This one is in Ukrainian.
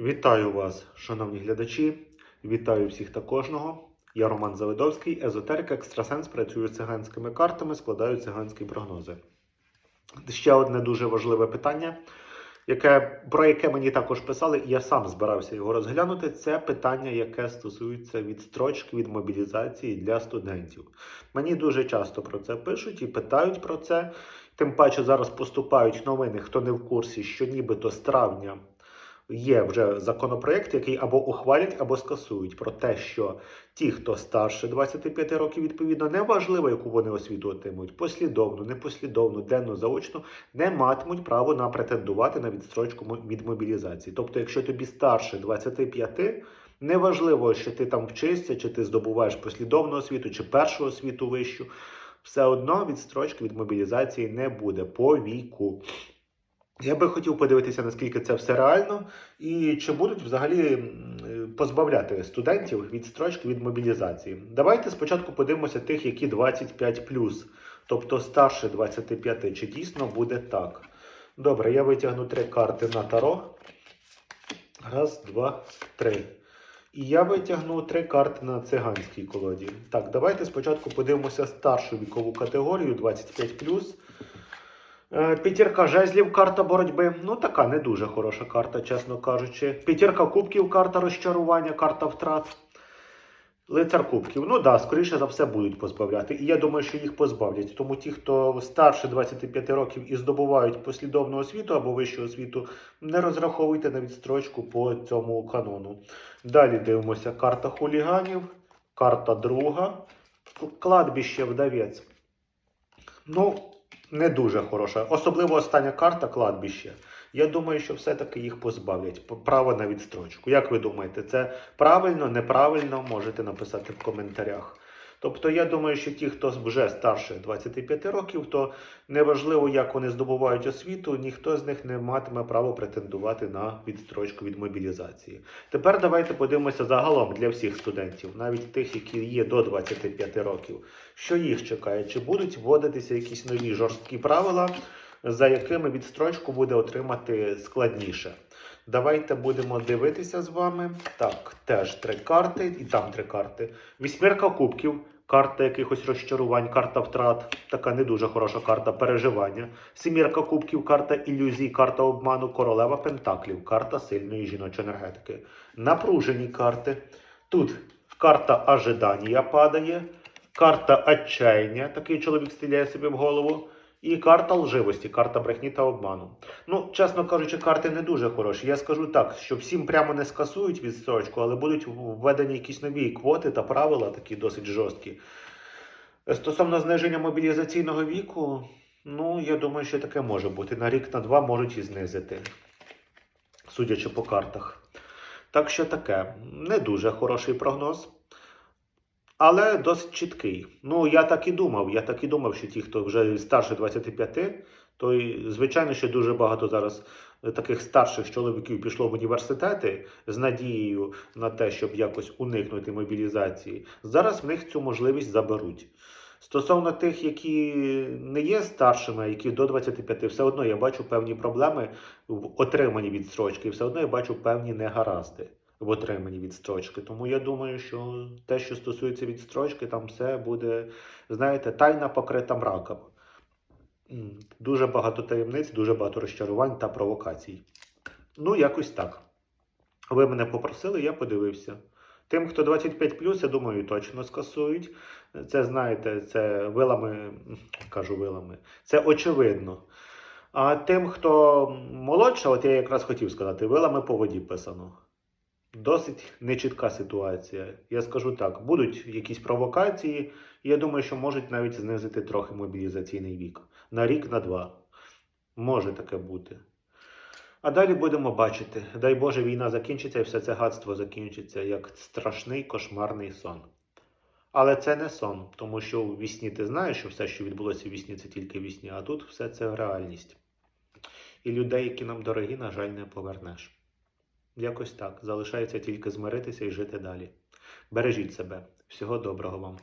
Вітаю вас, шановні глядачі. Вітаю всіх та кожного. Я Роман Завидовський, езотерик, екстрасенс, працюю з циганськими картами, складаю циганські прогнози. Ще одне дуже важливе питання, яке, про яке мені також писали, і я сам збирався його розглянути. Це питання, яке стосується відстрочки від мобілізації для студентів. Мені дуже часто про це пишуть і питають про це. Тим паче зараз поступають новини, хто не в курсі, що нібито з травня є вже законопроект, який або ухвалять, або скасують про те, що ті, хто старше 25 років, відповідно, неважливо, яку вони освіту отримують, послідовну, непослідовну, денну, заочну, не матимуть право на претендувати на відстрочку від мобілізації. Тобто, якщо тобі старше 25, неважливо, що ти там вчишся, чи ти здобуваєш послідовну освіту, чи першу освіту вищу, все одно відстрочки від мобілізації не буде по віку. Я би хотів подивитися, наскільки це все реально, і чи будуть взагалі позбавляти студентів від строчки від мобілізації. Давайте спочатку подивимося тих, які 25 тобто старше 25. Чи дійсно буде так? Добре, я витягну три карти на таро. Раз, два, три. І я витягну три карти на циганській колоді. Так, давайте спочатку подивимося старшу вікову категорію 25 Е, П'ятірка жезлів, карта боротьби. Ну, така не дуже хороша карта, чесно кажучи. П'ятірка кубків, карта розчарування, карта втрат. Лицар кубків. Ну да, скоріше за все будуть позбавляти. І я думаю, що їх позбавлять. Тому ті, хто старше 25 років і здобувають послідовну освіту або вищу освіту, не розраховуйте на відстрочку по цьому канону. Далі дивимося карта хуліганів, карта друга, кладбище вдавець. Ну, не дуже хороша. Особливо остання карта кладбище. Я думаю, що все-таки їх позбавлять право на відстрочку. Як ви думаєте, це правильно, неправильно? Можете написати в коментарях. Тобто, я думаю, що ті, хто вже старше 25 років, то неважливо, як вони здобувають освіту, ніхто з них не матиме право претендувати на відстрочку від мобілізації. Тепер давайте подивимося загалом для всіх студентів, навіть тих, які є до 25 років. Що їх чекає? Чи будуть вводитися якісь нові жорсткі правила, за якими відстрочку буде отримати складніше? Давайте будемо дивитися з вами. Так, теж три карти, і там три карти. Вісьмірка кубків, карта якихось розчарувань, карта втрат, така не дуже хороша карта переживання. Сімірка кубків, карта ілюзій, карта обману, королева пентаклів, карта сильної жіночої енергетики. Напружені карти. Тут карта ожидання падає, карта отчаяння, такий чоловік стріляє собі в голову. І карта лживості, карта брехні та обману. Ну, чесно кажучи, карти не дуже хороші. Я скажу так, що всім прямо не скасують відстрочку, але будуть введені якісь нові квоти та правила, такі досить жорсткі. Стосовно зниження мобілізаційного віку, ну, я думаю, що таке може бути. На рік, на два можуть і знизити, судячи по картах. Так що таке, не дуже хороший прогноз. Але досить чіткий. Ну, я так і думав. Я так і думав, що ті, хто вже старше 25, то й, звичайно, що дуже багато зараз таких старших чоловіків пішло в університети з надією на те, щоб якось уникнути мобілізації. Зараз в них цю можливість заберуть. Стосовно тих, які не є старшими, які до 25, все одно я бачу певні проблеми в отриманні відстрочки, все одно я бачу певні негаразди в отриманні відстрочки. Тому я думаю, що те, що стосується відстрочки, там все буде, знаєте, тайна покрита мраком. Дуже багато таємниць, дуже багато розчарувань та провокацій. Ну, якось так. Ви мене попросили, я подивився. Тим, хто 25 я думаю, точно скасують. Це, знаєте, це вилами, кажу вилами, це очевидно. А тим, хто молодше, от я якраз хотів сказати, вилами по воді писано. Досить нечітка ситуація. Я скажу так: будуть якісь провокації, і я думаю, що можуть навіть знизити трохи мобілізаційний вік. На рік, на два. Може таке бути. А далі будемо бачити. Дай Боже, війна закінчиться і все це гадство закінчиться як страшний кошмарний сон. Але це не сон, тому що у вісні ти знаєш, що все, що відбулося в вісні, це тільки вісні, а тут все це реальність. І людей, які нам дорогі, на жаль, не повернеш. Якось так. Залишається тільки змиритися і жити далі. Бережіть себе. Всього доброго вам.